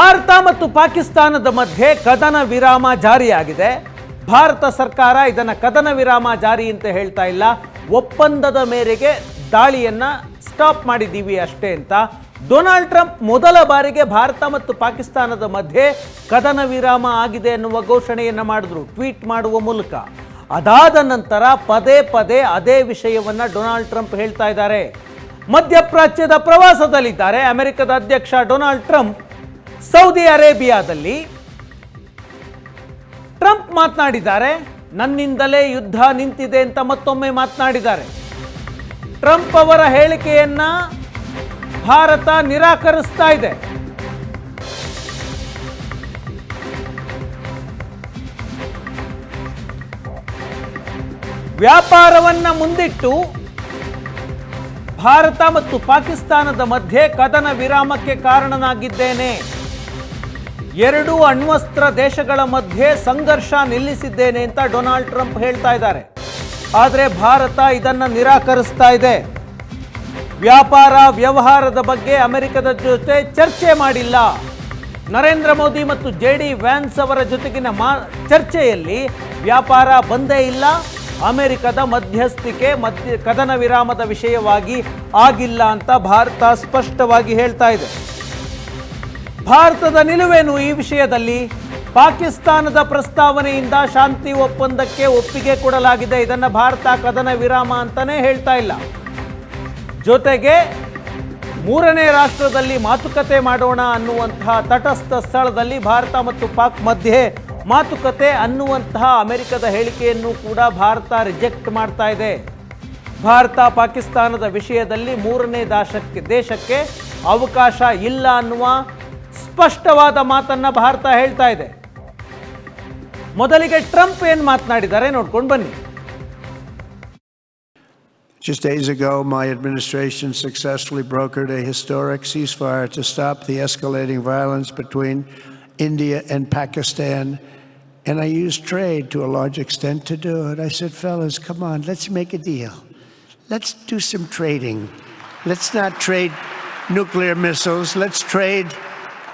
ಭಾರತ ಮತ್ತು ಪಾಕಿಸ್ತಾನದ ಮಧ್ಯೆ ಕದನ ವಿರಾಮ ಜಾರಿಯಾಗಿದೆ. ಭಾರತ ಸರ್ಕಾರ ಇದನ್ನು ಕದನ ವಿರಾಮ ಜಾರಿ ಅಂತ ಹೇಳ್ತಾ ಇಲ್ಲ. ಒಪ್ಪಂದದ ಮೇರೆಗೆ ದಾಳಿಯನ್ನು ಸ್ಟಾಪ್ ಮಾಡಿದ್ದೀವಿ ಅಷ್ಟೇ ಅಂತ. ಡೊನಾಲ್ಡ್ ಟ್ರಂಪ್ ಮೊದಲ ಬಾರಿಗೆ ಭಾರತ ಮತ್ತು ಪಾಕಿಸ್ತಾನದ ಮಧ್ಯೆ ಕದನ ವಿರಾಮ ಆಗಿದೆ ಎನ್ನುವ ಘೋಷಣೆಯನ್ನು ಮಾಡಿದ್ರು. ಟ್ವೀಟ್ ಮಾಡುವ ಮೂಲಕ. ಅದಾದ ನಂತರ ಪದೇ ಪದೇ ಅದೇ ವಿಷಯವನ್ನು ಡೊನಾಲ್ಡ್ ಟ್ರಂಪ್ ಹೇಳ್ತಾ ಇದ್ದಾರೆ. ಮಧ್ಯಪ್ರಾಚ್ಯದ ಪ್ರವಾಸದಲ್ಲಿದ್ದಾರೆ. ಅಮೆರಿಕದ ಅಧ್ಯಕ್ಷ ಡೊನಾಲ್ಡ್ ಟ್ರಂಪ್ ಸೌದಿ ಅರೇಬಿಯಾದಲ್ಲಿ ಟ್ರಂಪ್ ಮಾತನಾಡಿದ್ದಾರೆ, ನನ್ನಿಂದಲೇ ಯುದ್ಧ ನಿಂತಿದೆ ಅಂತ ಮತ್ತೊಮ್ಮೆ ಮಾತನಾಡಿದ್ದಾರೆ. ಟ್ರಂಪ್ ಅವರ ಹೇಳಿಕೆಯನ್ನ ಭಾರತ ನಿರಾಕರಿಸ್ತಾ ಇದೆ. ವ್ಯಾಪಾರವನ್ನ ಮುಂದಿಟ್ಟು ಭಾರತ ಮತ್ತು ಪಾಕಿಸ್ತಾನದ ಮಧ್ಯೆ ಕದನ ವಿರಾಮಕ್ಕೆ ಕಾರಣನಾಗಿದ್ದೇನೆ. ಎರಡು ಅಣ್ವಸ್ತ್ರ ದೇಶಗಳ ಮಧ್ಯೆ ಸಂಘರ್ಷ ನಿಲ್ಲಿಸಿದ್ದೇನೆ ಅಂತ ಡೊನಾಲ್ಡ್ ಟ್ರಂಪ್ ಹೇಳ್ತಾ ಇದ್ದಾರೆ. ಆದರೆ ಭಾರತ ಇದನ್ನು ನಿರಾಕರಿಸ್ತಾ ಇದೆ. ವ್ಯಾಪಾರ, ವ್ಯವಹಾರದ ಬಗ್ಗೆ ಅಮೆರಿಕದ ಜೊತೆ ಚರ್ಚೆ ಮಾಡಿಲ್ಲ. ನರೇಂದ್ರ ಮೋದಿ ಮತ್ತು ಜೆ ಡಿ ವ್ಯಾನ್ಸ್ ಅವರ ಜೊತೆಗಿನ ಮಾ, ಚರ್ಚೆಯಲ್ಲಿ ವ್ಯಾಪಾರ ಬಂದೇ ಇಲ್ಲ. ಅಮೆರಿಕದ ಮಧ್ಯಸ್ಥಿಕೆ ಮಧ್ಯ ಕದನ ವಿರಾಮದ ವಿಷಯವಾಗಿ ಆಗಿಲ್ಲ ಅಂತ ಭಾರತ ಸ್ಪಷ್ಟವಾಗಿ ಹೇಳ್ತಾ ಇದೆ. ಭಾರತದ ನಿಲುವೇನು ಈ ವಿಷಯದಲ್ಲಿ? ಪಾಕಿಸ್ತಾನದ ಪ್ರಸ್ತಾವನೆಯಿಂದ ಶಾಂತಿ ಒಪ್ಪಂದಕ್ಕೆ ಒಪ್ಪಿಗೆ ಕೊಡಲಾಗಿದೆ. ಇದನ್ನು ಭಾರತ ಕದನ ವಿರಾಮ ಅಂತಾನೆ ಹೇಳ್ತಾ ಇಲ್ಲ. ಜೊತೆಗೆ ಮೂರನೇ ರಾಷ್ಟ್ರದಲ್ಲಿ ಮಾತುಕತೆ ಮಾಡೋಣ ಅನ್ನುವಂತಹ ತಟಸ್ಥ ಸ್ಥಳದಲ್ಲಿ ಭಾರತ ಮತ್ತು ಪಾಕ್ ಮಧ್ಯೆ ಮಾತುಕತೆ ಅನ್ನುವಂತಹ ಅಮೆರಿಕದ ಹೇಳಿಕೆಯನ್ನು ಕೂಡ ಭಾರತ ರಿಜೆಕ್ಟ್ ಮಾಡ್ತಾ ಇದೆ. ಭಾರತ ಪಾಕಿಸ್ತಾನದ ವಿಷಯದಲ್ಲಿ ಮೂರನೇ ದಾಶಕ್ಕೆ, ದೇಶಕ್ಕೆ ಅವಕಾಶ ಇಲ್ಲ ಅನ್ನುವ ಸ್ಪಷ್ಟವಾದ ಮಾತನ್ನ ಭಾರತ ಹೇಳ್ತಾ ಇದೆ ಮೊದಲಿಗೆ ಟ್ರಂಪ್ ಏನು ಮಾತನಾಡಿದ್ದಾರೆ ನೋಡ್ಕೊಂಡು ಬನ್ನಿ Just days ago, my administration successfully brokered a historic ceasefire to stop the escalating violence between India and Pakistan. And I used trade to a large extent to do it. I said, fellas, come on, let's make a deal. Let's do some trading. Let's not trade nuclear missiles. Let's trade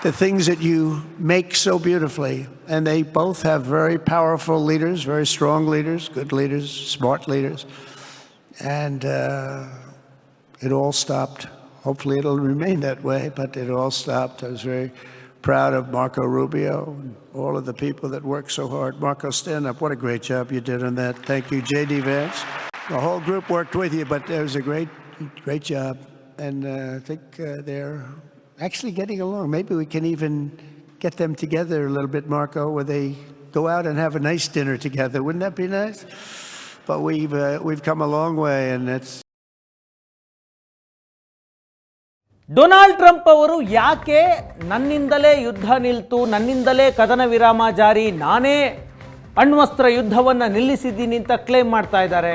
the things that you make so beautifully. And they both have very powerful leaders, very strong leaders, good leaders, smart leaders. And uh, it all stopped. Hopefully, it'll remain that way, but it all stopped. I was very proud of Marco Rubio and all of the people that worked so hard. Marco, stand up. What a great job you did on that. Thank you, J.D. Vance. The whole group worked with you, but it was a great, great job. And uh, I think uh, they're actually getting along. Maybe we can even get them together a little bit, Marco, where they go out and have a nice dinner together. Wouldn't that be nice? But we've uh, we've come a long way, and it's Donald Trump ಅವರು ಯಾಕೆ ನನ್ನಿಂದಲೇ ಯುದ್ಧ ನಿಲ್ತು ನನ್ನಿಂದಲೇ ಕದನ ವಿರಾಮ ಜಾರಿ ನಾನೇ ಅಣ್ವಸ್ತ್ರ ಯುದ್ಧವನ್ನು ನಿಲ್ಲಿಸಿದ್ದೀನಿ ಅಂತ claim ಮಾಡ್ತಾ ಇದ್ದಾರೆ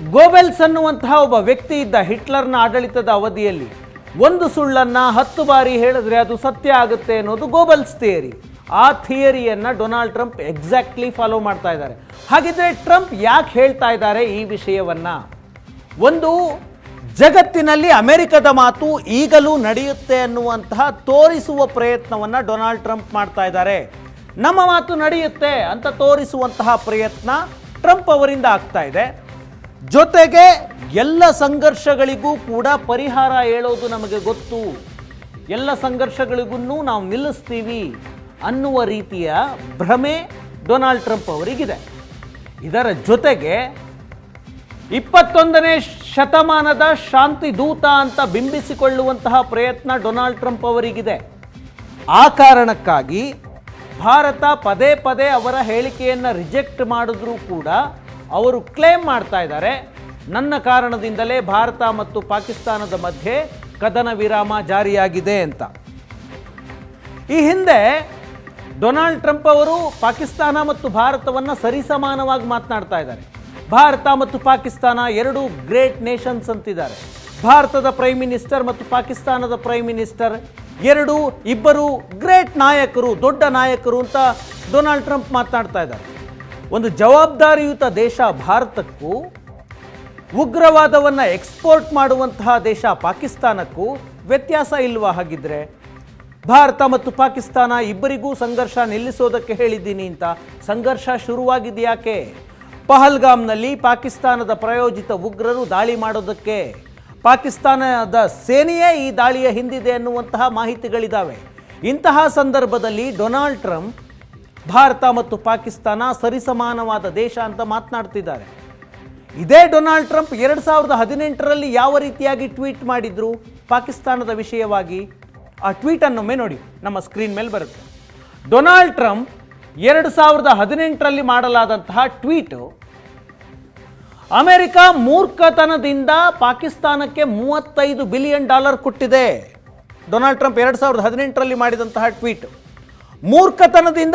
ಗೋಬೆಲ್ಸ್ ಅನ್ನುವಂತಹ ಒಬ್ಬ ವ್ಯಕ್ತಿ ಇದ್ದ ಹಿಟ್ಲರ್ನ ಆಡಳಿತದ ಅವಧಿಯಲ್ಲಿ ಒಂದು ಸುಳ್ಳನ್ನು ಹತ್ತು ಬಾರಿ ಹೇಳಿದ್ರೆ ಅದು ಸತ್ಯ ಆಗುತ್ತೆ ಅನ್ನೋದು ಗೋಬೆಲ್ಸ್ ಥಿಯರಿ. ಆ ಥಿಯರಿಯನ್ನು ಡೊನಾಲ್ಡ್ ಟ್ರಂಪ್ ಎಕ್ಸಾಕ್ಟ್ಲಿ ಫಾಲೋ ಮಾಡ್ತಾ ಇದ್ದಾರೆ. ಹಾಗಿದ್ರೆ ಟ್ರಂಪ್ ಯಾಕೆ ಹೇಳ್ತಾ ಇದ್ದಾರೆ ಈ ವಿಷಯವನ್ನು? ಒಂದು, ಜಗತ್ತಿನಲ್ಲಿ ಅಮೆರಿಕದ ಮಾತು ಈಗಲೂ ನಡೆಯುತ್ತೆ ಅನ್ನುವಂತಹ ತೋರಿಸುವ ಪ್ರಯತ್ನವನ್ನು ಡೊನಾಲ್ಡ್ ಟ್ರಂಪ್ ಮಾಡ್ತಾ ಇದ್ದಾರೆ. ನಮ್ಮ ಮಾತು ನಡೆಯುತ್ತೆ ಅಂತ ತೋರಿಸುವಂತಹ ಪ್ರಯತ್ನ ಟ್ರಂಪ್ ಅವರಿಂದ ಆಗ್ತಾ ಇದೆ. ಜೊತೆಗೆ ಎಲ್ಲ ಸಂಘರ್ಷಗಳಿಗೂ ಕೂಡ ಪರಿಹಾರ ಹೇಳೋದು ನಮಗೆ ಗೊತ್ತು. ಎಲ್ಲ ಸಂಘರ್ಷಗಳಿಗೂ ನಾವು ನಿಲ್ಲಿಸ್ತೀವಿ ಅನ್ನುವ ರೀತಿಯ ಭ್ರಮೆ ಡೊನಾಲ್ಡ್ ಟ್ರಂಪ್ ಅವರಿಗಿದೆ. ಇದರ ಜೊತೆಗೆ ಇಪ್ಪತ್ತೊಂದನೇ ಶತಮಾನದ ಶಾಂತಿ ದೂತ ಅಂತ ಬಿಂಬಿಸಿಕೊಳ್ಳುವಂತಹ ಪ್ರಯತ್ನ ಡೊನಾಲ್ಡ್ ಟ್ರಂಪ್ ಅವರಿಗಿದೆ. ಆ ಕಾರಣಕ್ಕಾಗಿ ಭಾರತ ಪದೇ ಪದೇ ಅವರ ಹೇಳಿಕೆಯನ್ನು ರಿಜೆಕ್ಟ್ ಮಾಡಿದ್ರೂ ಕೂಡ ಅವರು ಕ್ಲೇಮ್ ಮಾಡ್ತಾ ಇದ್ದಾರೆ. ನನ್ನ ಕಾರಣದಿಂದಲೇ ಭಾರತ ಮತ್ತು ಪಾಕಿಸ್ತಾನದ ಮಧ್ಯೆ ಕದನ ವಿರಾಮ ಜಾರಿಯಾಗಿದೆ ಅಂತ. ಈ ಹಿಂದೆ ಡೊನಾಲ್ಡ್ ಟ್ರಂಪ್ ಅವರು ಪಾಕಿಸ್ತಾನ ಮತ್ತು ಭಾರತವನ್ನು ಸರಿಸಮಾನವಾಗಿ ಮಾತನಾಡ್ತಾ ಇದ್ದಾರೆ. ಭಾರತ ಮತ್ತು ಪಾಕಿಸ್ತಾನ ಎರಡು ಗ್ರೇಟ್ ನೇಷನ್ಸ್ ಅಂತಿದ್ದಾರೆ. ಭಾರತದ ಪ್ರೈಮ್ ಮಿನಿಸ್ಟರ್ ಮತ್ತು ಪಾಕಿಸ್ತಾನದ ಪ್ರೈಮ್ ಮಿನಿಸ್ಟರ್ ಎರಡು ಇಬ್ಬರು ಗ್ರೇಟ್ ನಾಯಕರು, ದೊಡ್ಡ ನಾಯಕರು ಅಂತ ಡೊನಾಲ್ಡ್ ಟ್ರಂಪ್ ಮಾತನಾಡ್ತಾ ಇದ್ದಾರೆ. ಒಂದು ಜವಾಬ್ದಾರಿಯುತ ದೇಶ ಭಾರತಕ್ಕೂ, ಉಗ್ರವಾದವನ್ನು ಎಕ್ಸ್ಪೋರ್ಟ್ ಮಾಡುವಂತಹ ದೇಶ ಪಾಕಿಸ್ತಾನಕ್ಕೂ ವ್ಯತ್ಯಾಸ ಇಲ್ವಾ ಹಾಗಿದ್ರೆ? ಭಾರತ ಮತ್ತು ಪಾಕಿಸ್ತಾನ ಇಬ್ಬರಿಗೂ ಸಂಘರ್ಷ ನಿಲ್ಲಿಸೋದಕ್ಕೆ ಹೇಳಿದ್ದೀನಿ ಅಂತ. ಸಂಘರ್ಷ ಶುರುವಾಗಿದೆಯಾಕೆ? ಪಹಲ್ಗಾಮ್ನಲ್ಲಿ ಪಾಕಿಸ್ತಾನದ ಪ್ರಾಯೋಜಿತ ಉಗ್ರರು ದಾಳಿ ಮಾಡೋದಕ್ಕೆ. ಪಾಕಿಸ್ತಾನದ ಸೇನೆಯೇ ಈ ದಾಳಿಯ ಹಿಂದಿದೆ ಅನ್ನುವಂತಹ ಮಾಹಿತಿಗಳಿದ್ದಾವೆ ಇಂತಹ ಸಂದರ್ಭದಲ್ಲಿ ಡೊನಾಲ್ಡ್ ಟ್ರಂಪ್ ಭಾರತ ಮತ್ತು ಪಾಕಿಸ್ತಾನ ಸರಿಸಮಾನವಾದ ದೇಶ ಅಂತ ಮಾತನಾಡ್ತಿದ್ದಾರೆ. ಇದೇ ಡೊನಾಲ್ಡ್ ಟ್ರಂಪ್ ಎರಡು ಸಾವಿರದ ಹದಿನೆಂಟರಲ್ಲಿ ಯಾವ ರೀತಿಯಾಗಿ ಟ್ವೀಟ್ ಮಾಡಿದ್ರು? ಪಾಕಿಸ್ತಾನದ ವಿಷಯವಾಗಿ ಆ ಟ್ವೀಟನ್ನೊಮ್ಮೆ ನೋಡಿ, ನಮ್ಮ ಸ್ಕ್ರೀನ್ ಮೇಲೆ ಬರುತ್ತೆ. ಡೊನಾಲ್ಡ್ ಟ್ರಂಪ್ ಎರಡು ಸಾವಿರದ ಹದಿನೆಂಟರಲ್ಲಿ ಮಾಡಲಾದಂತಹ ಟ್ವೀಟ್, ಅಮೆರಿಕ ಮೂರ್ಖತನದಿಂದ ಪಾಕಿಸ್ತಾನಕ್ಕೆ ಮೂವತ್ತೈದು ಬಿಲಿಯನ್ ಡಾಲರ್ ಕೊಟ್ಟಿದೆ. ಡೊನಾಲ್ಡ್ ಟ್ರಂಪ್ ಎರಡು ಸಾವಿರದ ಹದಿನೆಂಟರಲ್ಲಿ ಮಾಡಿದಂತಹ ಟ್ವೀಟ್. ಮೂರ್ಖತನದಿಂದ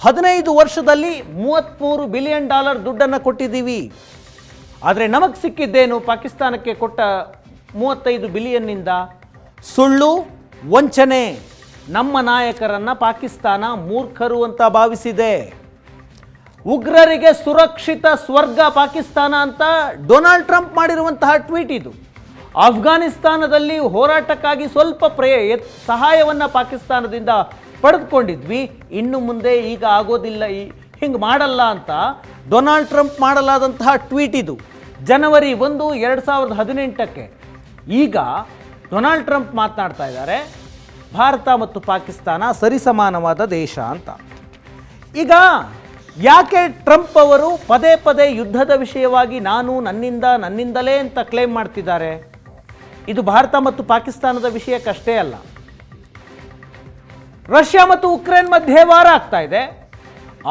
ಹದಿನೈದು ವರ್ಷದಲ್ಲಿ ಮೂವತ್ತ್ಮೂರು ಬಿಲಿಯನ್ ಡಾಲರ್ ದುಡ್ಡನ್ನು ಕೊಟ್ಟಿದ್ದೀವಿ. ಆದರೆ ನಮಗೆ ಸಿಕ್ಕಿದ್ದೇನು? ಪಾಕಿಸ್ತಾನಕ್ಕೆ ಕೊಟ್ಟ ಮೂವತ್ತೈದು ಬಿಲಿಯನ್ನಿಂದ ಸುಳ್ಳು, ವಂಚನೆ. ನಮ್ಮ ನಾಯಕರನ್ನು ಪಾಕಿಸ್ತಾನ ಮೂರ್ಖರು ಅಂತ ಭಾವಿಸಿದೆ. ಉಗ್ರರಿಗೆ ಸುರಕ್ಷಿತ ಸ್ವರ್ಗ ಪಾಕಿಸ್ತಾನ ಅಂತ ಡೊನಾಲ್ಡ್ ಟ್ರಂಪ್ ಮಾಡಿರುವಂತಹ ಟ್ವೀಟ್ ಇದು. ಆಫ್ಘಾನಿಸ್ತಾನದಲ್ಲಿ ಹೋರಾಟಕ್ಕಾಗಿ ಸ್ವಲ್ಪ ಪ್ರಯ ಸಹಾಯವನ್ನು ಪಾಕಿಸ್ತಾನದಿಂದ ಪಡೆದುಕೊಂಡಿದ್ವಿ. ಇನ್ನು ಮುಂದೆ ಈಗ ಆಗೋದಿಲ್ಲ ಈ ಹಿಂಗೆ ಮಾಡಲ್ಲ ಅಂತ ಡೊನಾಲ್ಡ್ ಟ್ರಂಪ್ ಮಾಡಲಾದಂತಹ ಟ್ವೀಟ್ ಇದು. ಜನವರಿ ಒಂದು, ಎರಡು ಸಾವಿರದ ಹದಿನೆಂಟಕ್ಕೆ ಈಗ ಡೊನಾಲ್ಡ್ ಟ್ರಂಪ್ ಮಾತನಾಡ್ತಾ ಇದ್ದಾರೆ. ಭಾರತ ಮತ್ತು ಪಾಕಿಸ್ತಾನ ಸರಿಸಮಾನವಾದ ದೇಶ ಅಂತ. ಈಗ ಯಾಕೆ ಟ್ರಂಪ್ ಅವರು ಪದೇ ಪದೇ ಯುದ್ಧದ ವಿಷಯವಾಗಿ ನಾನು ನನ್ನಿಂದ, ನನ್ನಿಂದಲೇ ಅಂತ ಕ್ಲೇಮ್ ಮಾಡ್ತಿದ್ದಾರೆ? ಇದು ಭಾರತ ಮತ್ತು ಪಾಕಿಸ್ತಾನದ ವಿಷಯಕ್ಕಷ್ಟೇ ಅಲ್ಲ. ರಷ್ಯಾ ಮತ್ತು ಉಕ್ರೇನ್ ಮಧ್ಯೆ ವಾರ ಆಗ್ತಾ ಇದೆ.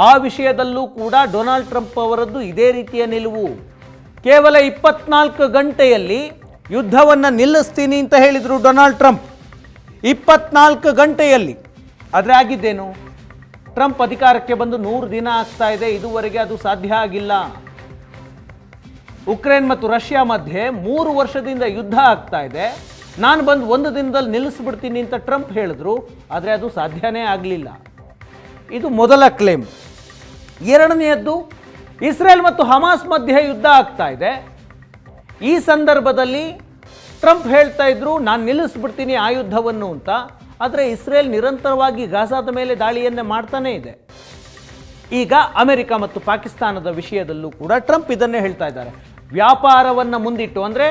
ಆ ವಿಷಯದಲ್ಲೂ ಕೂಡ ಡೊನಾಲ್ಡ್ ಟ್ರಂಪ್ ಅವರದ್ದು ಇದೇ ರೀತಿಯ ನಿಲುವು. ಕೇವಲ ಇಪ್ಪತ್ನಾಲ್ಕು ಗಂಟೆಯಲ್ಲಿ ಯುದ್ಧವನ್ನು ನಿಲ್ಲಿಸ್ತೀನಿ ಅಂತ ಹೇಳಿದರು ಡೊನಾಲ್ಡ್ ಟ್ರಂಪ್. ಇಪ್ಪತ್ನಾಲ್ಕು ಗಂಟೆಯಲ್ಲಿ. ಆದರೆ ಆಗಿದ್ದೇನು? ಟ್ರಂಪ್ ಅಧಿಕಾರಕ್ಕೆ ಬಂದು ನೂರು ದಿನ ಆಗ್ತಾ ಇದೆ, ಇದುವರೆಗೆ ಅದು ಸಾಧ್ಯ ಆಗಿಲ್ಲ. ಉಕ್ರೇನ್ ಮತ್ತು ರಷ್ಯಾ ಮಧ್ಯೆ ಮೂರು ವರ್ಷದಿಂದ ಯುದ್ಧ ಆಗ್ತಾ ಇದೆ. ನಾನು ಬಂದು ಒಂದು ದಿನದಲ್ಲಿ ನಿಲ್ಲಿಸ್ಬಿಡ್ತೀನಿ ಅಂತ ಟ್ರಂಪ್ ಹೇಳಿದ್ರು, ಆದರೆ ಅದು ಸಾಧ್ಯನೇ ಆಗಲಿಲ್ಲ. ಇದು ಮೊದಲ ಕ್ಲೇಮ್. ಎರಡನೆಯದ್ದು, ಇಸ್ರೇಲ್ ಮತ್ತು ಹಮಾಸ್ ಮಧ್ಯೆ ಯುದ್ಧ ಆಗ್ತಾ ಇದೆ. ಈ ಸಂದರ್ಭದಲ್ಲಿ ಟ್ರಂಪ್ ಹೇಳ್ತಾ ಇದ್ರು, ನಾನು ನಿಲ್ಲಿಸ್ಬಿಡ್ತೀನಿ ಆ ಯುದ್ಧವನ್ನು ಅಂತ, ಆದರೆ ಇಸ್ರೇಲ್ ನಿರಂತರವಾಗಿ ಗಾಜಾದ ಮೇಲೆ ದಾಳಿಯನ್ನೇ ಮಾಡ್ತಾನೇ ಇದೆ. ಈಗ ಅಮೆರಿಕ ಮತ್ತು ಪಾಕಿಸ್ತಾನದ ವಿಷಯದಲ್ಲೂ ಕೂಡ ಟ್ರಂಪ್ ಇದನ್ನೇ ಹೇಳ್ತಾ ಇದ್ದಾರೆ. ವ್ಯಾಪಾರವನ್ನು ಮುಂದಿಟ್ಟು, ಅಂದರೆ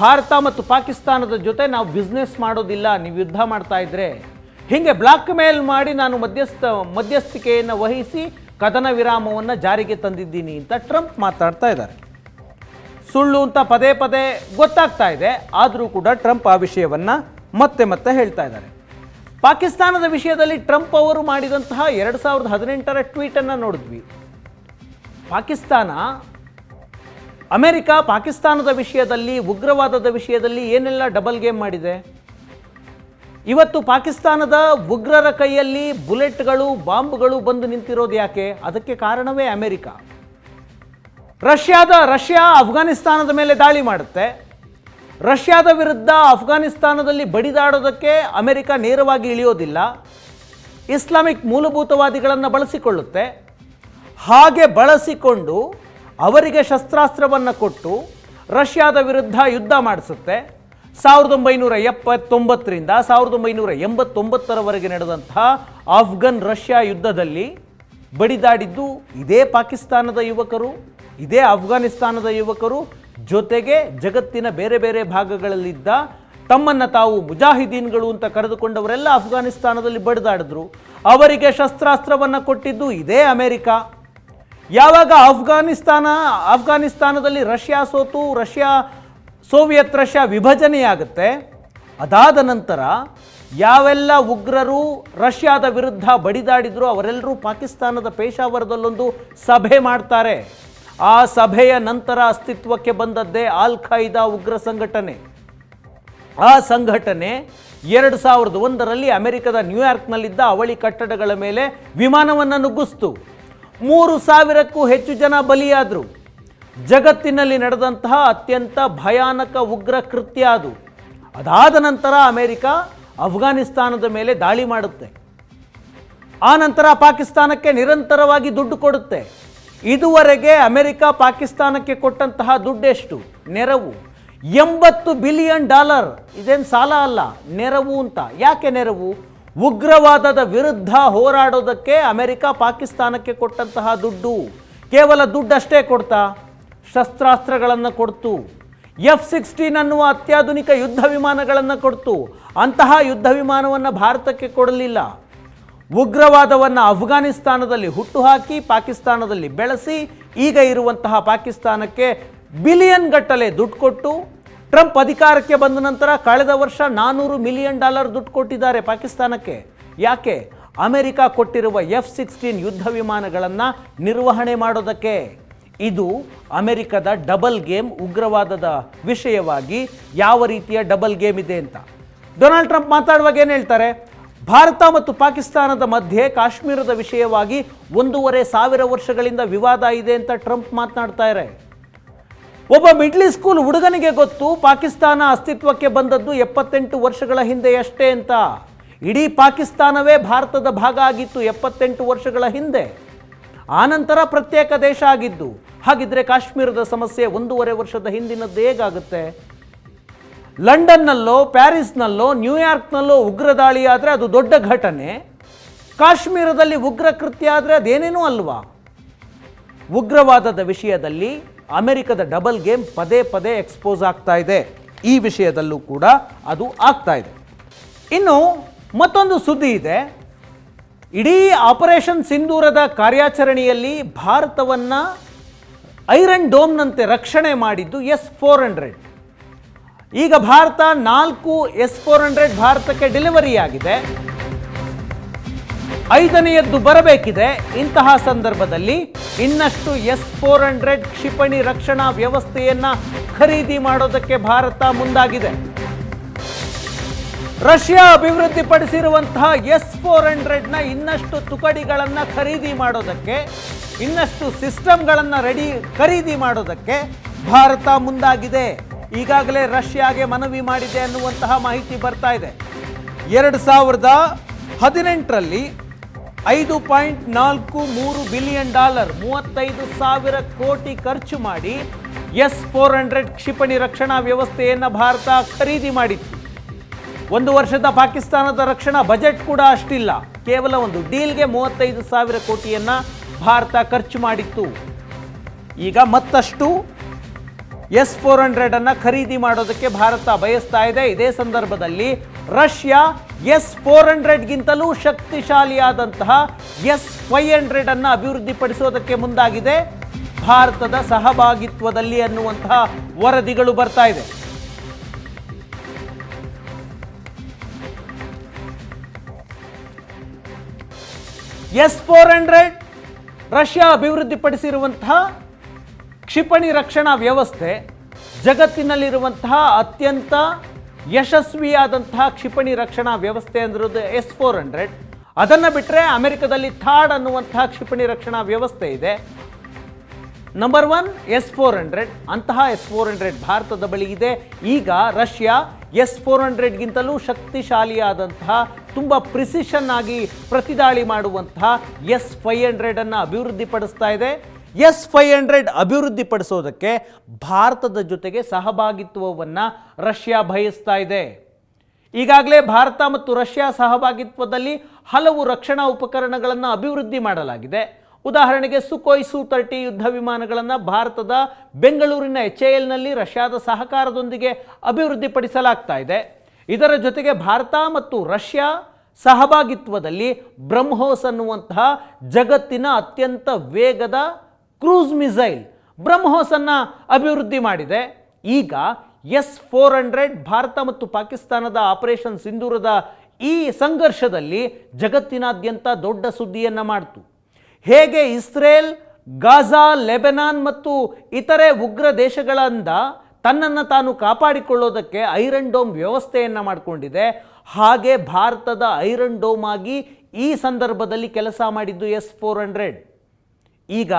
ಭಾರತ ಮತ್ತು ಪಾಕಿಸ್ತಾನದ ಜೊತೆ ನಾವು ಬಿಸ್ನೆಸ್ ಮಾಡೋದಿಲ್ಲ, ನೀವು ಯುದ್ಧ ಮಾಡ್ತಾ ಇದ್ರೆ. ಹೀಗೆ ಬ್ಲಾಕ್ ಮೇಲ್ ಮಾಡಿ ನಾನು ಮಧ್ಯಸ್ಥ, ಮಧ್ಯಸ್ಥಿಕೆಯನ್ನು ವಹಿಸಿ ಕದನ ವಿರಾಮವನ್ನು ಜಾರಿಗೆ ತಂದಿದ್ದೀನಿ ಅಂತ ಟ್ರಂಪ್ ಮಾತಾಡ್ತಾ ಇದ್ದಾರೆ. ಸುಳ್ಳು ಅಂತ ಪದೇ ಪದೇ ಗೊತ್ತಾಗ್ತಾ ಇದೆ, ಆದರೂ ಕೂಡ ಟ್ರಂಪ್ ಆ ವಿಷಯವನ್ನು ಮತ್ತೆ ಮತ್ತೆ ಹೇಳ್ತಾ ಇದ್ದಾರೆ. ಪಾಕಿಸ್ತಾನದ ವಿಷಯದಲ್ಲಿ ಟ್ರಂಪ್ ಅವರು ಮಾಡಿದಂತಹ ಎರಡು ಸಾವಿರದ ಹದಿನೆಂಟರ ಟ್ವೀಟನ್ನು ನೋಡಿದ್ವಿ. ಪಾಕಿಸ್ತಾನ ಅಮೆರಿಕ ಪಾಕಿಸ್ತಾನದ ವಿಷಯದಲ್ಲಿ, ಉಗ್ರವಾದದ ವಿಷಯದಲ್ಲಿ ಏನೆಲ್ಲ ಡಬಲ್ ಗೇಮ್ ಮಾಡಿದೆ? ಇವತ್ತು ಪಾಕಿಸ್ತಾನದ ಉಗ್ರರ ಕೈಯಲ್ಲಿ ಬುಲೆಟ್ಗಳು, ಬಾಂಬ್ಗಳು ಬಂದು ನಿಂತಿರೋದು ಯಾಕೆ? ಅದಕ್ಕೆ ಕಾರಣವೇ ಅಮೆರಿಕ. ರಷ್ಯಾದ, ರಷ್ಯಾ ಅಫ್ಘಾನಿಸ್ತಾನದ ಮೇಲೆ ದಾಳಿ ಮಾಡುತ್ತೆ. ರಷ್ಯಾದ ವಿರುದ್ಧ ಅಫ್ಘಾನಿಸ್ತಾನದಲ್ಲಿ ಬಡಿದಾಡೋದಕ್ಕೆ ಅಮೆರಿಕ ನೇರವಾಗಿ ಇಳಿಯೋದಿಲ್ಲ. ಇಸ್ಲಾಮಿಕ್ ಮೂಲಭೂತವಾದಿಗಳನ್ನು ಬಳಸಿಕೊಳ್ಳುತ್ತೆ. ಹಾಗೆ ಬಳಸಿಕೊಂಡು ಅವರಿಗೆ ಶಸ್ತ್ರಾಸ್ತ್ರವನ್ನು ಕೊಟ್ಟು ರಷ್ಯಾದ ವಿರುದ್ಧ ಯುದ್ಧ ಮಾಡಿಸುತ್ತೆ. ಸಾವಿರದ ಒಂಬೈನೂರ ಎಪ್ಪತ್ತೊಂಬತ್ತರಿಂದ ಸಾವಿರದ ಒಂಬೈನೂರ ಎಂಬತ್ತೊಂಬತ್ತರವರೆಗೆ ನಡೆದಂತಹ ಆಫ್ಘನ್ ರಷ್ಯಾ ಯುದ್ಧದಲ್ಲಿ ಬಡಿದಾಡಿದ್ದು ಇದೇ ಪಾಕಿಸ್ತಾನದ ಯುವಕರು, ಇದೇ ಅಫ್ಘಾನಿಸ್ತಾನದ ಯುವಕರು, ಜೊತೆಗೆ ಜಗತ್ತಿನ ಬೇರೆ ಬೇರೆ ಭಾಗಗಳಲ್ಲಿದ್ದ ತಮ್ಮನ್ನು ತಾವು ಮುಜಾಹಿದೀನ್ಗಳು ಅಂತ ಕರೆದುಕೊಂಡವರೆಲ್ಲ ಅಫ್ಘಾನಿಸ್ತಾನದಲ್ಲಿ ಬಡಿದಾಡಿದ್ರು. ಅವರಿಗೆ ಶಸ್ತ್ರಾಸ್ತ್ರವನ್ನು ಕೊಟ್ಟಿದ್ದು ಇದೇ ಅಮೆರಿಕ. ಯಾವಾಗ ಅಫ್ಘಾನಿಸ್ತಾನ ಅಫ್ಘಾನಿಸ್ತಾನದಲ್ಲಿ ರಷ್ಯಾ ಸೋತು, ರಷ್ಯಾ, ಸೋವಿಯತ್ ರಷ್ಯಾ ವಿಭಜನೆಯಾಗುತ್ತೆ, ಅದಾದ ನಂತರ ಯಾವೆಲ್ಲ ಉಗ್ರರು ರಷ್ಯಾದ ವಿರುದ್ಧ ಬಡಿದಾಡಿದ್ರು ಅವರೆಲ್ಲರೂ ಪಾಕಿಸ್ತಾನದ ಪೇಶಾವರದಲ್ಲೊಂದು ಸಭೆ ಮಾಡ್ತಾರೆ. ಆ ಸಭೆಯ ನಂತರ ಅಸ್ತಿತ್ವಕ್ಕೆ ಬಂದದ್ದೇ ಆಲ್ ಖೈದಾ ಉಗ್ರ ಸಂಘಟನೆ. ಆ ಸಂಘಟನೆ ಎರಡು ಸಾವಿರದ ಒಂದರಲ್ಲಿ ಅಮೆರಿಕದ ನ್ಯೂಯಾರ್ಕ್ನಲ್ಲಿದ್ದ ಅವಳಿ ಕಟ್ಟಡಗಳ ಮೇಲೆ ವಿಮಾನವನ್ನು ನುಗ್ಗಿಸ್ತು. ಮೂರು ಸಾವಿರಕ್ಕೂ ಹೆಚ್ಚು ಜನ ಬಲಿಯಾದರು. ಜಗತ್ತಿನಲ್ಲಿ ನಡೆದಂತಹ ಅತ್ಯಂತ ಭಯಾನಕ ಉಗ್ರ ಕೃತ್ಯ ಅದು. ಅದಾದ ನಂತರ ಅಮೆರಿಕ ಅಫ್ಘಾನಿಸ್ತಾನದ ಮೇಲೆ ದಾಳಿ ಮಾಡುತ್ತೆ. ಆ ನಂತರ ಪಾಕಿಸ್ತಾನಕ್ಕೆ ನಿರಂತರವಾಗಿ ದುಡ್ಡು ಕೊಡುತ್ತೆ. ಇದುವರೆಗೆ ಅಮೆರಿಕ ಪಾಕಿಸ್ತಾನಕ್ಕೆ ಕೊಟ್ಟಂತಹ ದುಡ್ಡೆಷ್ಟು? ನೆರವು. ಎಂಬತ್ತು ಬಿಲಿಯನ್ ಡಾಲರ್. ಇದೇನು ಸಾಲ ಅಲ್ಲ, ನೆರವು ಅಂತ. ಯಾಕೆ ನೆರವು? ಉಗ್ರವಾದದ ವಿರುದ್ಧ ಹೋರಾಡೋದಕ್ಕೆ ಅಮೆರಿಕ ಪಾಕಿಸ್ತಾನಕ್ಕೆ ಕೊಟ್ಟಂತಹ ದುಡ್ಡು. ಕೇವಲ ದುಡ್ಡಷ್ಟೇ ಕೊಡ್ತಾ, ಶಸ್ತ್ರಾಸ್ತ್ರಗಳನ್ನು ಕೊಡ್ತು. ಎಫ್ ಸಿಕ್ಸ್ಟೀನ್ ಅನ್ನುವ ಅತ್ಯಾಧುನಿಕ ಯುದ್ಧ ವಿಮಾನಗಳನ್ನು ಕೊಡ್ತು. ಅಂತಹ ಯುದ್ಧ ವಿಮಾನವನ್ನು ಭಾರತಕ್ಕೆ ಕೊಡಲಿಲ್ಲ. ಉಗ್ರವಾದವನ್ನು ಅಫ್ಘಾನಿಸ್ತಾನದಲ್ಲಿ ಹುಟ್ಟುಹಾಕಿ, ಪಾಕಿಸ್ತಾನದಲ್ಲಿ ಬೆಳೆಸಿ, ಈಗ ಇರುವಂತಹ ಪಾಕಿಸ್ತಾನಕ್ಕೆ ಬಿಲಿಯನ್ ಗಟ್ಟಲೆ ದುಡ್ಡು ಕೊಟ್ಟು ಟ್ರಂಪ್ ಅಧಿಕಾರಕ್ಕೆ ಬಂದ ನಂತರ ಕಳೆದ ವರ್ಷ ನಾನ್ನೂರು ಮಿಲಿಯನ್ ಡಾಲರ್ ದುಡ್ಡು ಕೊಟ್ಟಿದ್ದಾರೆ ಪಾಕಿಸ್ತಾನಕ್ಕೆ. ಯಾಕೆ? ಅಮೆರಿಕ ಕೊಟ್ಟಿರುವ ಎಫ್ ಸಿಕ್ಸ್ಟೀನ್ ಯುದ್ಧ ವಿಮಾನಗಳನ್ನು ನಿರ್ವಹಣೆ ಮಾಡೋದಕ್ಕೆ. ಇದು ಅಮೆರಿಕದ ಡಬಲ್ ಗೇಮ್ ಉಗ್ರವಾದದ ವಿಷಯವಾಗಿ ಯಾವ ರೀತಿಯ ಡಬಲ್ ಗೇಮ್ ಇದೆ ಅಂತ. ಡೊನಾಲ್ಡ್ ಟ್ರಂಪ್ ಮಾತಾಡುವಾಗ ಏನು ಹೇಳ್ತಾರೆ? ಭಾರತ ಮತ್ತು ಪಾಕಿಸ್ತಾನದ ಮಧ್ಯೆ ಕಾಶ್ಮೀರದ ವಿಷಯವಾಗಿ ಒಂದೂವರೆ ಸಾವಿರ ವರ್ಷಗಳಿಂದ ವಿವಾದ ಇದೆ ಅಂತ ಟ್ರಂಪ್ ಮಾತನಾಡ್ತಾರೆ ಒಬ್ಬ ಮಿಡ್ಲ್ ಸ್ಕೂಲ್ ಹುಡುಗನಿಗೆ ಗೊತ್ತು, ಪಾಕಿಸ್ತಾನ ಅಸ್ತಿತ್ವಕ್ಕೆ ಬಂದದ್ದು ಎಪ್ಪತ್ತೆಂಟು ವರ್ಷಗಳ ಹಿಂದೆಯಷ್ಟೇ ಅಂತ. ಇಡೀ ಪಾಕಿಸ್ತಾನವೇ ಭಾರತದ ಭಾಗ ಆಗಿತ್ತು ಎಪ್ಪತ್ತೆಂಟು ವರ್ಷಗಳ ಹಿಂದೆ. ಆನಂತರ ಪ್ರತ್ಯೇಕ ದೇಶ ಆಗಿದ್ದು, ಹಾಗಿದ್ರೆ ಕಾಶ್ಮೀರದ ಸಮಸ್ಯೆ ಒಂದೂವರೆ ವರ್ಷದ ಹಿಂದಿನದ್ದು ಹೇಗಾಗುತ್ತೆ? ಲಂಡನ್ನಲ್ಲೋ, ಪ್ಯಾರಿಸ್ನಲ್ಲೋ, ನ್ಯೂಯಾರ್ಕ್ನಲ್ಲೋ ಉಗ್ರ ದಾಳಿ ಆದರೆ ಅದು ದೊಡ್ಡ ಘಟನೆ. ಕಾಶ್ಮೀರದಲ್ಲಿ ಉಗ್ರ ಕೃತ್ಯ ಆದರೆ ಅದೇನೇನೂ ಅಲ್ವಾ? ಉಗ್ರವಾದದ ವಿಷಯದಲ್ಲಿ ಅಮೆರಿಕದ ಡಬಲ್ ಗೇಮ್ ಪದೇ ಪದೇ ಎಕ್ಸ್ಪೋಸ್ ಆಗ್ತಾ ಇದೆ. ಈ ವಿಷಯದಲ್ಲೂ ಕೂಡ ಅದು ಆಗ್ತಾ ಇದೆ. ಇನ್ನು ಮತ್ತೊಂದು ಸುದ್ದಿ ಇದೆ. ಇಡೀ ಆಪರೇಷನ್ ಸಿಂಧೂರದ ಕಾರ್ಯಾಚರಣೆಯಲ್ಲಿ ಭಾರತವನ್ನು ಐರನ್ ಡೋಮ್ನಂತೆ ರಕ್ಷಣೆ ಮಾಡಿದ್ದು ಎಸ್ ಫೋರ್ ಹಂಡ್ರೆಡ್. ಈಗ ಭಾರತ ನಾಲ್ಕು ಎಸ್ ಫೋರ್ ಹಂಡ್ರೆಡ್ ಭಾರತಕ್ಕೆ ಡೆಲಿವರಿ ಆಗಿದೆ ಐದನೆಯದ್ದು ಬರಬೇಕಿದೆ. ಇಂತಹ ಸಂದರ್ಭದಲ್ಲಿ ಇನ್ನಷ್ಟು ಎಸ್ ಫೋರ್ ಹಂಡ್ರೆಡ್ ಕ್ಷಿಪಣಿ ರಕ್ಷಣಾ ವ್ಯವಸ್ಥೆಯನ್ನ ಖರೀದಿ ಮಾಡೋದಕ್ಕೆ ಭಾರತ ಮುಂದಾಗಿದೆ. ರಷ್ಯಾ ಅಭಿವೃದ್ಧಿಪಡಿಸಿರುವಂತಹ ಎಸ್ ಫೋರ್ ಹಂಡ್ರೆಡ್ನ ಇನ್ನಷ್ಟು ತುಕಡಿಗಳನ್ನು ಖರೀದಿ ಮಾಡೋದಕ್ಕೆ, ಇನ್ನಷ್ಟು ಸಿಸ್ಟಮ್ಗಳನ್ನು ರೆಡಿ ಖರೀದಿ ಮಾಡೋದಕ್ಕೆ ಭಾರತ ಮುಂದಾಗಿದೆ. ಈಗಾಗಲೇ ರಷ್ಯಾಗೆ ಮನವಿ ಮಾಡಿದೆ ಅನ್ನುವಂತಹ ಮಾಹಿತಿ ಬರ್ತಾ ಇದೆ. ಎರಡು ಸಾವಿರದ ಹದಿನೆಂಟರಲ್ಲಿ ಐದು ಪಾಯಿಂಟ್ ನಾಲ್ಕು ಮೂರು ಬಿಲಿಯನ್ ಡಾಲರ್, ಮೂವತ್ತೈದು ಸಾವಿರ ಕೋಟಿ ಖರ್ಚು ಮಾಡಿ ಎಸ್ ಫೋರ್ ಹಂಡ್ರೆಡ್ ಕ್ಷಿಪಣಿ ರಕ್ಷಣಾ ವ್ಯವಸ್ಥೆಯನ್ನು ಭಾರತ ಖರೀದಿ ಮಾಡಿತ್ತು. ಒಂದು ವರ್ಷದ ಪಾಕಿಸ್ತಾನದ ರಕ್ಷಣಾ ಬಜೆಟ್ ಕೂಡ ಅಷ್ಟಿಲ್ಲ. ಕೇವಲ ಒಂದು ಡೀಲ್ಗೆ ಮೂವತ್ತೈದು ಸಾವಿರ ಕೋಟಿಯನ್ನು ಭಾರತ ಖರ್ಚು ಮಾಡಿತ್ತು. ಈಗ ಮತ್ತಷ್ಟು ಎಸ್ ಫೋರ್ ಹಂಡ್ರೆಡನ್ನು ಖರೀದಿ ಮಾಡೋದಕ್ಕೆ ಭಾರತ ಬಯಸ್ತಾ ಇದೆ. ಇದೇ ಸಂದರ್ಭದಲ್ಲಿ ರಷ್ಯಾ ಎಸ್ ಫೋರ್ ಹಂಡ್ರೆಡ್ಗಿಂತಲೂ ಶಕ್ತಿಶಾಲಿಯಾದಂತಹ ಎಸ್ ಫೈವ್ ಹಂಡ್ರೆಡ್ ಅನ್ನು ಅಭಿವೃದ್ಧಿಪಡಿಸೋದಕ್ಕೆ ಮುಂದಾಗಿದೆ. ಭಾರತದ ಸಹಭಾಗಿತ್ವದಲ್ಲಿ ಅನ್ನುವಂತಹ ವರದಿಗಳು ಬರ್ತಾ ಇದೆ. ಎಸ್ ಫೋರ್ ಹಂಡ್ರೆಡ್ ರಷ್ಯಾ ಅಭಿವೃದ್ಧಿಪಡಿಸಿರುವಂತಹ ಕ್ಷಿಪಣಿ ರಕ್ಷಣಾ ವ್ಯವಸ್ಥೆ ಜಗತ್ತಿನಲ್ಲಿರುವಂತಹ ಅತ್ಯಂತ ಯಶಸ್ವಿಯಾದಂತಹ ಕ್ಷಿಪಣಿ ರಕ್ಷಣಾ ವ್ಯವಸ್ಥೆ ಅಂದಿರೋದು ಎಸ್ ಫೋರ್ ಹಂಡ್ರೆಡ್. ಅದನ್ನು ಬಿಟ್ಟರೆ ಅಮೆರಿಕದಲ್ಲಿ ಥಾಡ್ ಅನ್ನುವಂತಹ ಕ್ಷಿಪಣಿ ರಕ್ಷಣಾ ವ್ಯವಸ್ಥೆ ಇದೆ. Number one S four hundred. ಅಂತಹ ಎಸ್ ಫೋರ್ ಹಂಡ್ರೆಡ್ ಭಾರತದ ಬಳಿ ಇದೆ. ಈಗ ರಷ್ಯಾ ಎಸ್ ಫೋರ್ ಹಂಡ್ರೆಡ್ಗಿಂತಲೂ ಶಕ್ತಿಶಾಲಿಯಾದಂತಹ ತುಂಬ ಪ್ರಿಸಿಷನ್ ಆಗಿ ಪ್ರತಿದಾಳಿ ಮಾಡುವಂತಹ ಎಸ್ ಫೈವ್ ಹಂಡ್ರೆಡನ್ನು ಅಭಿವೃದ್ಧಿಪಡಿಸ್ತಾ ಇದೆ. ಎಸ್ ಫೈವ್ ಹಂಡ್ರೆಡ್ ಅಭಿವೃದ್ಧಿಪಡಿಸೋದಕ್ಕೆ ಭಾರತದ ಜೊತೆಗೆ ಸಹಭಾಗಿತ್ವವನ್ನು ರಷ್ಯಾ ಬಯಸ್ತಾ ಇದೆ. ಈಗಾಗಲೇ ಭಾರತ ಮತ್ತು ರಷ್ಯಾ ಸಹಭಾಗಿತ್ವದಲ್ಲಿ ಹಲವು ರಕ್ಷಣಾ ಉಪಕರಣಗಳನ್ನು ಅಭಿವೃದ್ಧಿ ಮಾಡಲಾಗಿದೆ. ಉದಾಹರಣೆಗೆ ಸುಕೋಯ್ ಸು ತರ್ಟಿ ಯುದ್ಧ ವಿಮಾನಗಳನ್ನು ಭಾರತದ ಬೆಂಗಳೂರಿನ ಎಚ್ ಎ ಎಲ್ನಲ್ಲಿ ರಷ್ಯಾದ ಸಹಕಾರದೊಂದಿಗೆ ಅಭಿವೃದ್ಧಿಪಡಿಸಲಾಗ್ತಾ ಇದೆ. ಇದರ ಜೊತೆಗೆ ಭಾರತ ಮತ್ತು ರಷ್ಯಾ ಸಹಭಾಗಿತ್ವದಲ್ಲಿ ಬ್ರಹ್ಮೋಸ್ ಅನ್ನುವಂತಹ ಜಗತ್ತಿನ ಅತ್ಯಂತ ವೇಗದ ಕ್ರೂಸ್ ಮಿಸೈಲ್ ಬ್ರಹ್ಮೋಸನ್ನು ಅಭಿವೃದ್ಧಿ ಮಾಡಿದೆ. ಈಗ ಎಸ್ ಫೋರ್ ಹಂಡ್ರೆಡ್ ಭಾರತ ಮತ್ತು ಪಾಕಿಸ್ತಾನದ ಆಪರೇಷನ್ ಸಿಂಧೂರದ ಈ ಸಂಘರ್ಷದಲ್ಲಿ ಜಗತ್ತಿನಾದ್ಯಂತ ದೊಡ್ಡ ಸುದ್ದಿಯನ್ನು ಮಾಡಿತು. ಹೇಗೆ ಇಸ್ರೇಲ್, ಗಾಜಾ, ಲೆಬೆನಾನ್ ಮತ್ತು ಇತರೆ ಉಗ್ರ ದೇಶಗಳಿಂದ ತನ್ನನ್ನು ತಾನು ಕಾಪಾಡಿಕೊಳ್ಳೋದಕ್ಕೆ ಐರನ್ ಡೋಮ್ ವ್ಯವಸ್ಥೆಯನ್ನು ಮಾಡಿಕೊಂಡಿದೆ. ಹಾಗೆ ಭಾರತದ ಐರನ್ ಡೋಮ್ ಆಗಿ ಈ ಸಂದರ್ಭದಲ್ಲಿ ಕೆಲಸ ಮಾಡಿದ್ದು ಎಸ್ ಫೋರ್ ಹಂಡ್ರೆಡ್. ಈಗ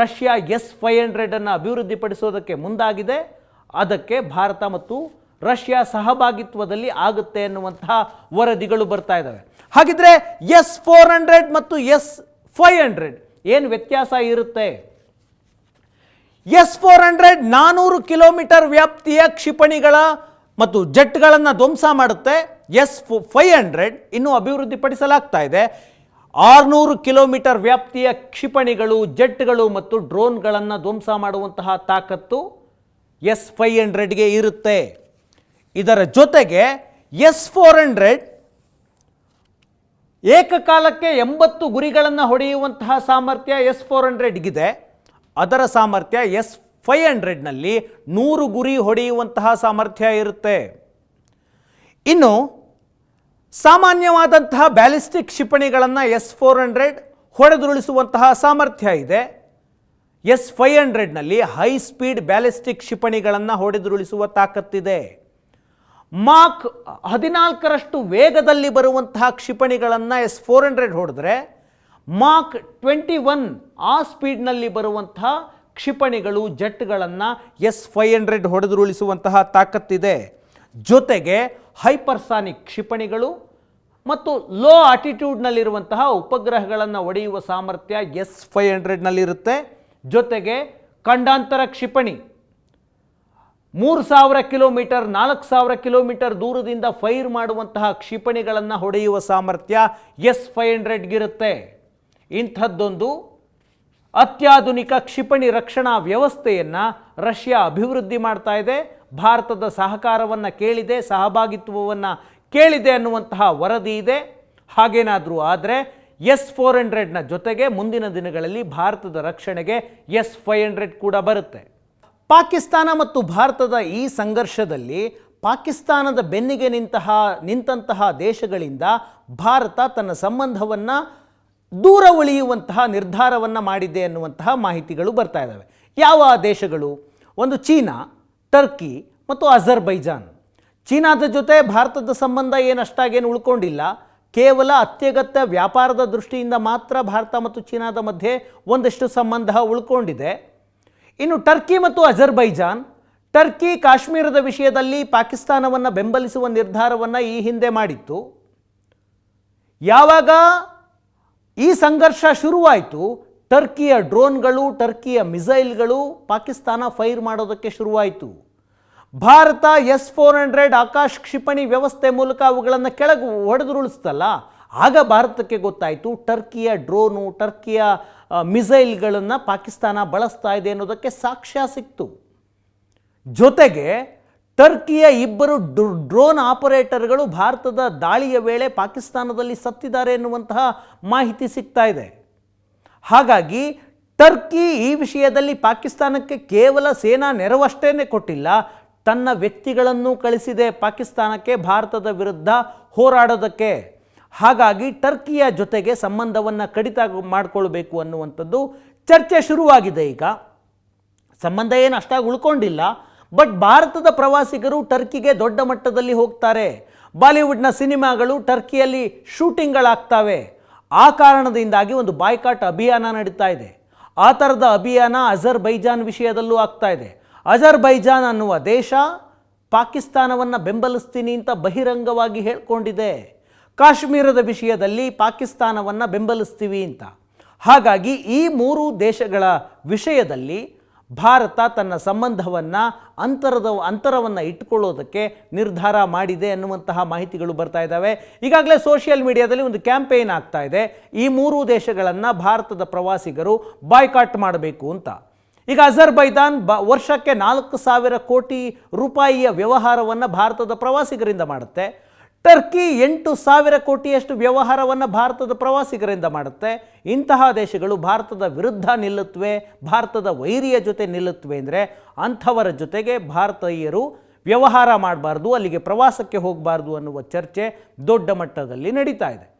ರಷ್ಯಾ ಎಸ್ ಫೈವ್ ಹಂಡ್ರೆಡನ್ನು ಅಭಿವೃದ್ಧಿಪಡಿಸೋದಕ್ಕೆ ಮುಂದಾಗಿದೆ. ಅದಕ್ಕೆ ಭಾರತ ಮತ್ತು ರಷ್ಯಾ ಸಹಭಾಗಿತ್ವದಲ್ಲಿ ಆಗುತ್ತೆ ಎನ್ನುವಂತಹ ವರದಿಗಳು ಬರ್ತಾ ಇದ್ದಾವೆ ಹಾಗಿದ್ರೆ ಎಸ್ ಫೋರ್ ಹಂಡ್ರೆಡ್ ಮತ್ತು ಎಸ್ ಫೈವ್ ಹಂಡ್ರೆಡ್ ಏನು ವ್ಯತ್ಯಾಸ ಇರುತ್ತೆ? ಎಸ್ ಫೋರ್ ಹಂಡ್ರೆಡ್ ನಾನೂರು ಕಿಲೋಮೀಟರ್ ವ್ಯಾಪ್ತಿಯ ಕ್ಷಿಪಣಿಗಳ ಮತ್ತು ಜೆಟ್ಗಳನ್ನು ಧ್ವಂಸ ಮಾಡುತ್ತೆ. ಎಸ್ ಫೈವ್ ಹಂಡ್ರೆಡ್ ಇನ್ನೂ ಅಭಿವೃದ್ಧಿಪಡಿಸಲಾಗ್ತಾ ಇದೆ. ಆರುನೂರು ಕಿಲೋಮೀಟರ್ ವ್ಯಾಪ್ತಿಯ ಕ್ಷಿಪಣಿಗಳು, ಜೆಟ್ಗಳು ಮತ್ತು ಡ್ರೋನ್ಗಳನ್ನು ಧ್ವಂಸ ಮಾಡುವಂತಹ ತಾಕತ್ತು ಎಸ್ ಫೈವ್ ಹಂಡ್ರೆಡ್ಗೆ ಇರುತ್ತೆ. ಇದರ ಜೊತೆಗೆ ಎಸ್ ಫೋರ್ ಹಂಡ್ರೆಡ್ ಏಕಕಾಲಕ್ಕೆ ಎಂಬತ್ತು ಗುರಿಗಳನ್ನು ಹೊಡೆಯುವಂತಹ ಸಾಮರ್ಥ್ಯ ಎಸ್ ಫೋರ್ ಹಂಡ್ರೆಡ್ಗಿದೆ. ಅದರ ಸಾಮರ್ಥ್ಯ ಎಸ್ ಫೈವ್ ಹಂಡ್ರೆಡ್ನಲ್ಲಿ ನೂರು ಗುರಿ ಹೊಡೆಯುವಂತಹ ಸಾಮರ್ಥ್ಯ ಇರುತ್ತೆ. ಇನ್ನು ಸಾಮಾನ್ಯವಾದಂತಹ ಬ್ಯಾಲಿಸ್ಟಿಕ್ ಕ್ಷಿಪಣಿಗಳನ್ನು ಎಸ್ ಫೋರ್ ಹಂಡ್ರೆಡ್ ಹೊಡೆದುರುಳಿಸುವಂತಹ ಸಾಮರ್ಥ್ಯ ಇದೆ. ಎಸ್ ಫೈವ್ ಹಂಡ್ರೆಡ್ನಲ್ಲಿ ಹೈ ಸ್ಪೀಡ್ ಬ್ಯಾಲಿಸ್ಟಿಕ್ ಕ್ಷಿಪಣಿಗಳನ್ನು ಹೊಡೆದುರುಳಿಸುವ ತಾಕತ್ತಿದೆ. ಮಾಕ್ ಹದಿನಾಲ್ಕರಷ್ಟು ವೇಗದಲ್ಲಿ ಬರುವಂತಹ ಕ್ಷಿಪಣಿಗಳನ್ನು ಎಸ್ ಫೋರ್ ಹಂಡ್ರೆಡ್ ಹೊಡೆದ್ರೆ ಮಾಕ್ ಟ್ವೆಂಟಿ ಒನ್ ಆ ಸ್ಪೀಡ್ನಲ್ಲಿ ಬರುವಂತಹ ಕ್ಷಿಪಣಿಗಳು, ಜೆಟ್ಗಳನ್ನು ಎಸ್ ಫೈವ್ ಹಂಡ್ರೆಡ್ ಹೊಡೆದುರುಳಿಸುವಂತಹ ತಾಕತ್ತಿದೆ. ಜೊತೆಗೆ ಹೈಪರ್ಸಾನಿಕ್ ಕ್ಷಿಪಣಿಗಳು ಮತ್ತು ಲೋ ಆಟಿಟ್ಯೂಡ್ನಲ್ಲಿರುವಂತಹ ಉಪಗ್ರಹಗಳನ್ನು ಒಡೆಯುವ ಸಾಮರ್ಥ್ಯ ಎಸ್ ಫೈ ಹಂಡ್ರೆಡ್ನಲ್ಲಿರುತ್ತೆ. ಜೊತೆಗೆ ಖಂಡಾಂತರ ಕ್ಷಿಪಣಿ. ಮೂರು ಸಾವಿರ ಕಿಲೋಮೀಟರ್, ನಾಲ್ಕು ಸಾವಿರ ಕಿಲೋಮೀಟರ್ ದೂರದಿಂದ ಫೈರ್ ಮಾಡುವಂತಹ ಕ್ಷಿಪಣಿಗಳನ್ನು ಹೊಡೆಯುವ ಸಾಮರ್ಥ್ಯ ಎಸ್ ಫೈ ಹಂಡ್ರೆಡ್ಗಿರುತ್ತೆ. ಇಂಥದ್ದೊಂದು ಅತ್ಯಾಧುನಿಕ ಕ್ಷಿಪಣಿ ರಕ್ಷಣಾ ವ್ಯವಸ್ಥೆಯನ್ನು ರಷ್ಯಾ ಅಭಿವೃದ್ಧಿ ಮಾಡ್ತಾ ಇದೆ. ಭಾರತದ ಸಹಕಾರವನ್ನು ಕೇಳಿದೆ, ಸಹಭಾಗಿತ್ವವನ್ನು ಕೇಳಿದೆ ಅನ್ನುವಂತಹ ವರದಿ ಇದೆ. ಹಾಗೇನಾದರೂ ಆದರೆ ಎಸ್ ಫೋರ್ ಹಂಡ್ರೆಡ್ನ ಜೊತೆಗೆ ಮುಂದಿನ ದಿನಗಳಲ್ಲಿ ಭಾರತದ ರಕ್ಷಣೆಗೆ ಎಸ್ ಫೈವ್ ಹಂಡ್ರೆಡ್ ಕೂಡ ಬರುತ್ತೆ. ಪಾಕಿಸ್ತಾನ ಮತ್ತು ಭಾರತದ ಈ ಸಂಘರ್ಷದಲ್ಲಿ ಪಾಕಿಸ್ತಾನದ ಬೆನ್ನಿಗೆ ನಿಂತಹ ನಿಂತಹ ದೇಶಗಳಿಂದ ಭಾರತ ತನ್ನ ಸಂಬಂಧವನ್ನು ದೂರ ಉಳಿಯುವಂತಹ ನಿರ್ಧಾರವನ್ನು ಮಾಡಿದೆ ಅನ್ನುವಂತಹ ಮಾಹಿತಿಗಳು ಬರ್ತಾ ಇದ್ದಾವೆ ಯಾವ ದೇಶಗಳು? ಒಂದು ಚೀನಾ. ಟರ್ಕಿ ಮತ್ತು ಅಜರ್ಬೈಜಾನ್. ಚೀನಾದ ಜೊತೆ ಭಾರತದ ಸಂಬಂಧ ಏನು ಅಷ್ಟಾಗೇನು ಉಳ್ಕೊಂಡಿಲ್ಲ. ಕೇವಲ ಅತ್ಯಗತ್ಯ ವ್ಯಾಪಾರದ ದೃಷ್ಟಿಯಿಂದ ಮಾತ್ರ ಭಾರತ ಮತ್ತು ಚೀನಾದ ಮಧ್ಯೆ ಒಂದಷ್ಟು ಸಂಬಂಧ ಉಳ್ಕೊಂಡಿದೆ. ಇನ್ನು ಟರ್ಕಿ ಮತ್ತು ಅಜರ್ಬೈಜಾನ್, ಟರ್ಕಿ ಕಾಶ್ಮೀರದ ವಿಷಯದಲ್ಲಿ ಪಾಕಿಸ್ತಾನವನ್ನು ಬೆಂಬಲಿಸುವ ನಿರ್ಧಾರವನ್ನು ಈ ಹಿಂದೆ ಮಾಡಿತ್ತು. ಯಾವಾಗ ಈ ಸಂಘರ್ಷ ಶುರುವಾಯಿತು ಟರ್ಕಿಯ ಡ್ರೋನ್ಗಳು, ಟರ್ಕಿಯ ಮಿಸೈಲ್ಗಳು ಪಾಕಿಸ್ತಾನ ಫೈರ್ ಮಾಡೋದಕ್ಕೆ ಶುರುವಾಯಿತು. Bharat S four hundred Akash ಕ್ಷಿಪಣಿ ವ್ಯವಸ್ಥೆ ಮೂಲಕ ಅವುಗಳನ್ನು ಕೆಳಗೆ ಹೊಡೆದುರುಳಿಸ್ತಲ್ಲ ಆಗ ಭಾರತಕ್ಕೆ ಗೊತ್ತಾಯಿತು, ಟರ್ಕಿಯ ಡ್ರೋನು, ಟರ್ಕಿಯ ಮಿಸೈಲ್ಗಳನ್ನು ಪಾಕಿಸ್ತಾನ ಬಳಸ್ತಾ ಇದೆ ಅನ್ನೋದಕ್ಕೆ ಸಾಕ್ಷ್ಯ ಸಿಕ್ತು. ಜೊತೆಗೆ ಟರ್ಕಿಯ ಇಬ್ಬರು ಡ್ರೋ- ಡ್ರೋನ್ ಆಪರೇಟರ್ಗಳು ಭಾರತದ ದಾಳಿಯ ವೇಳೆ ಪಾಕಿಸ್ತಾನದಲ್ಲಿ ಸತ್ತಿದ್ದಾರೆ ಎನ್ನುವಂತಹ ಮಾಹಿತಿ ಸಿಗ್ತಾ ಇದೆ. ಹಾಗಾಗಿ ಟರ್ಕಿ ಈ ವಿಷಯದಲ್ಲಿ ಪಾಕಿಸ್ತಾನಕ್ಕೆ ಕೇವಲ ಸೇನಾ ನೆರವಷ್ಟೇ ಕೊಟ್ಟಿಲ್ಲ, ತನ್ನ ವ್ಯಕ್ತಿಗಳನ್ನು ಕಳಿಸಿದೆ ಪಾಕಿಸ್ತಾನಕ್ಕೆ ಭಾರತದ ವಿರುದ್ಧ ಹೋರಾಡೋದಕ್ಕೆ. ಹಾಗಾಗಿ ಟರ್ಕಿಯ ಜೊತೆಗೆ ಸಂಬಂಧವನ್ನು ಕಡಿತ ಮಾಡಿಕೊಳ್ಬೇಕು ಅನ್ನುವಂಥದ್ದು ಚರ್ಚೆ ಶುರುವಾಗಿದೆ ಈಗ. ಸಂಬಂಧ ಏನು ಅಷ್ಟಾಗಿ ಉಳ್ಕೊಂಡಿಲ್ಲ, ಬಟ್ ಭಾರತದ ಪ್ರವಾಸಿಗರು ಟರ್ಕಿಗೆ ದೊಡ್ಡ ಮಟ್ಟದಲ್ಲಿ ಹೋಗ್ತಾರೆ. ಬಾಲಿವುಡ್ನ ಸಿನಿಮಾಗಳು ಟರ್ಕಿಯಲ್ಲಿ ಶೂಟಿಂಗ್ಗಳಾಗ್ತವೆ. ಆ ಕಾರಣದಿಂದಾಗಿ ಒಂದು ಬಾಯ್ಕಾಟ್ ಅಭಿಯಾನ ನಡೀತಾ ಇದೆ. ಆ ಥರದ ಅಭಿಯಾನ ಅಜರ್ಬೈಜಾನ್ ವಿಷಯದಲ್ಲೂ ಆಗ್ತಾ ಇದೆ. ಅಜರ್ಬೈಜಾನ್ ಅನ್ನುವ ದೇಶ ಪಾಕಿಸ್ತಾನವನ್ನು ಬೆಂಬಲಿಸ್ತೀನಿ ಅಂತ ಬಹಿರಂಗವಾಗಿ ಹೇಳ್ಕೊಂಡಿದೆ. ಕಾಶ್ಮೀರದ ವಿಷಯದಲ್ಲಿ ಪಾಕಿಸ್ತಾನವನ್ನು ಬೆಂಬಲಿಸ್ತೀವಿ ಅಂತ. ಹಾಗಾಗಿ ಈ ಮೂರು ದೇಶಗಳ ವಿಷಯದಲ್ಲಿ ಭಾರತ ತನ್ನ ಸಂಬಂಧವನ್ನು ಅಂತರದ, ಅಂತರವನ್ನು ಇಟ್ಟುಕೊಳ್ಳೋದಕ್ಕೆ ನಿರ್ಧಾರ ಮಾಡಿದೆ ಅನ್ನುವಂತಹ ಮಾಹಿತಿಗಳು ಬರ್ತಾ ಇದ್ದಾವೆ. ಈಗಾಗಲೇ ಸೋಷಿಯಲ್ ಮೀಡಿಯಾದಲ್ಲಿ ಒಂದು ಕ್ಯಾಂಪೇನ್ ಆಗ್ತಾ ಇದೆ. ಈ ಮೂರು ದೇಶಗಳನ್ನು ಭಾರತದ ಪ್ರವಾಸಿಗರು ಬಾಯ್ಕಾಟ್ ಮಾಡಬೇಕು ಅಂತ. ಈಗ ಅಜರ್ಬೈದಾನ್ ಬ, ವರ್ಷಕ್ಕೆ ನಾಲ್ಕು ಸಾವಿರ ಕೋಟಿ ರೂಪಾಯಿಯ ವ್ಯವಹಾರವನ್ನು ಭಾರತದ ಪ್ರವಾಸಿಗರಿಂದ ಮಾಡುತ್ತೆ. ಟರ್ಕಿ ಎಂಟು ಸಾವಿರ ಕೋಟಿಯಷ್ಟು ವ್ಯವಹಾರವನ್ನು ಭಾರತದ ಪ್ರವಾಸಿಗರಿಂದ ಮಾಡುತ್ತೆ. ಇಂತಹ ದೇಶಗಳು ಭಾರತದ ವಿರುದ್ಧ ನಿಲ್ಲುತ್ತವೆ ಭಾರತದ ವೈರಿಯ ಜೊತೆ ನಿಲ್ಲುತ್ತವೆ ಅಂದರೆ ಅಂಥವರ ಜೊತೆಗೆ ಭಾರತೀಯರು ವ್ಯವಹಾರ ಮಾಡಬಾರ್ದು, ಅಲ್ಲಿಗೆ ಪ್ರವಾಸಕ್ಕೆ ಹೋಗಬಾರ್ದು ಅನ್ನುವ ಚರ್ಚೆ ದೊಡ್ಡ ಮಟ್ಟದಲ್ಲಿ ನಡೀತಾ ಇದೆ.